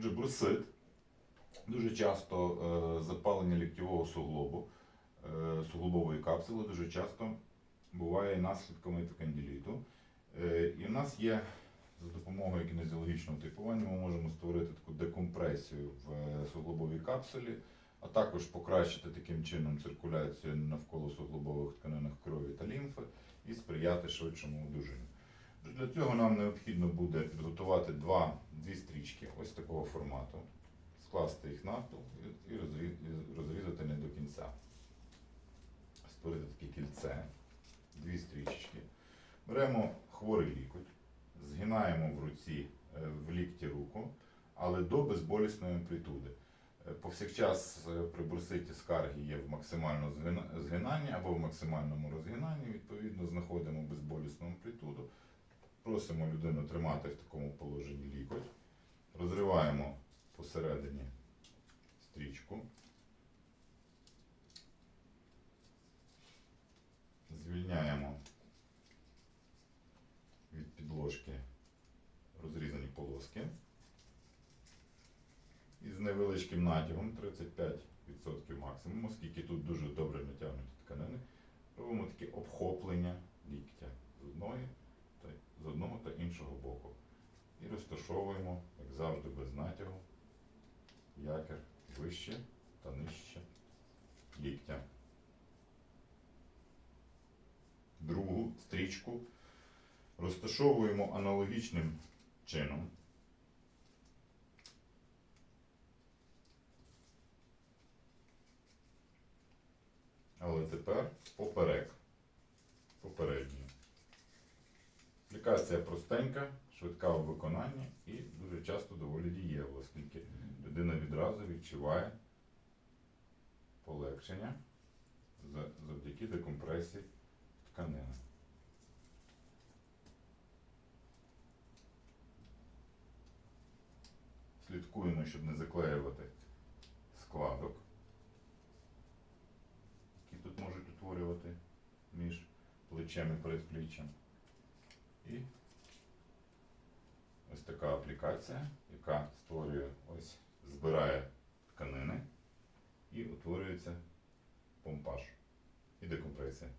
Отже, бурсит. Дуже часто е, запалення ліктьового суглобу, е, суглобової капсули дуже часто буває наслідком епікандиліту. Е, і в нас є за допомогою кінезіологічного типування ми можемо створити таку декомпресію в суглобовій капсулі, а також покращити таким чином циркуляцію навколо суглобових тканинах крові та лімфи і сприяти швидшому одужанню. Для цього нам необхідно буде підготувати два, стрічки ось такого формату, скласти їх навпіл і розрізати не до кінця. Створити таке кільце, дві стрічечки. Беремо хворий лікоть, згинаємо в руці, е, в лікті руку, але до безболісної амплітуди. Е, Повсякчас е, при бурситі скарги є в максимальному згинанні або в максимальному розгинанні. Відповідно, знаходимо безболісну амплітуду. Просимо людину тримати в такому положенні лікоть. Підложки розрізані полоски. І з невеличким натягом 35% максимум, оскільки тут дуже добре натягнуті тканини, робимо таке обхоплення ліктя з одної та з одного та іншого боку. І розташовуємо, як завжди, без натягу, якір вище та нижче ліктя. Другу стрічку розташовуємо аналогічним чином. Але тепер поперек. Попередньо. Аплікація простенька, швидка у виконанні і дуже часто доволі дієва, оскільки людина відразу відчуває полегшення завдяки декомпресії тканини. Слідкуємо, щоб не заклеювати складок, які тут можуть утворювати між плечем і передпліччям. І ось така аплікація, яка створює ось, збирає тканини і утворюється помпаж і декомпресія.